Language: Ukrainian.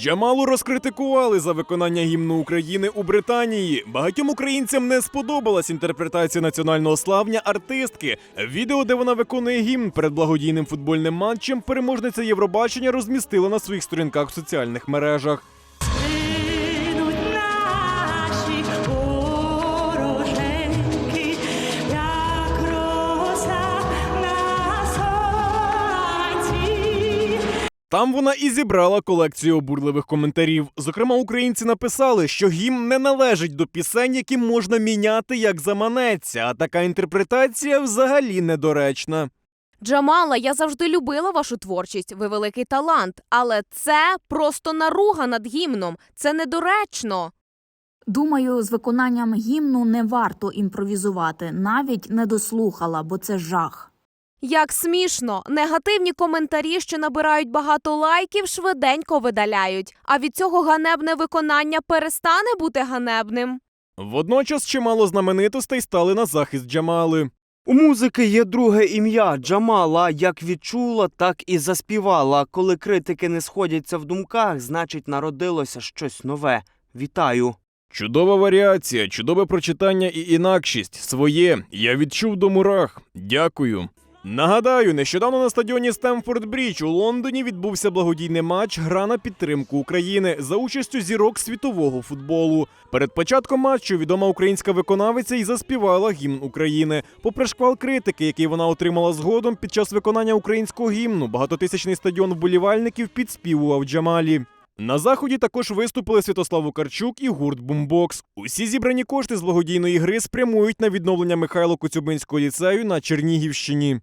Джамалу розкритикували за виконання гімну України у Британії. Багатьом українцям не сподобалась інтерпретація національного славня артистки. Відео, де вона виконує гімн перед благодійним футбольним матчем, переможниця Євробачення розмістила на своїх сторінках в соціальних мережах. Там вона і зібрала колекцію обурливих коментарів. Зокрема, українці написали, що гімн не належить до пісень, які можна міняти як заманеться, а така інтерпретація взагалі недоречна. Джамала, я завжди любила вашу творчість. Ви великий талант, але це просто наруга над гімном. Це недоречно. Думаю, з виконанням гімну не варто імпровізувати, навіть не дослухала, бо це жах. Як смішно, негативні коментарі, що набирають багато лайків, швиденько видаляють. А від цього ганебне виконання перестане бути ганебним. Водночас чимало знаменитостей стали на захист Джамали. У музики є друге ім'я Джамала. Як відчула, так і заспівала. Коли критики не сходяться в думках, значить народилося щось нове. Вітаю. Чудова варіація, чудове прочитання і інакшість. Своє. Я відчув до мурах. Дякую. Нагадаю, нещодавно на стадіоні Стемфорд Брідж у Лондоні відбувся благодійний матч Гра на підтримку України за участю зірок світового футболу. Перед початком матчу відома українська виконавиця і заспівала гімн України. Попри шквал критики, який вона отримала згодом під час виконання українського гімну, багатотисячний стадіон вболівальників підспівував Джамалі. На заході також виступили Святослав Укарчук і гурт Бумбокс. Усі зібрані кошти з благодійної гри спрямують на відновлення Михайло Коцюбинського ліцею на Чернігівщині.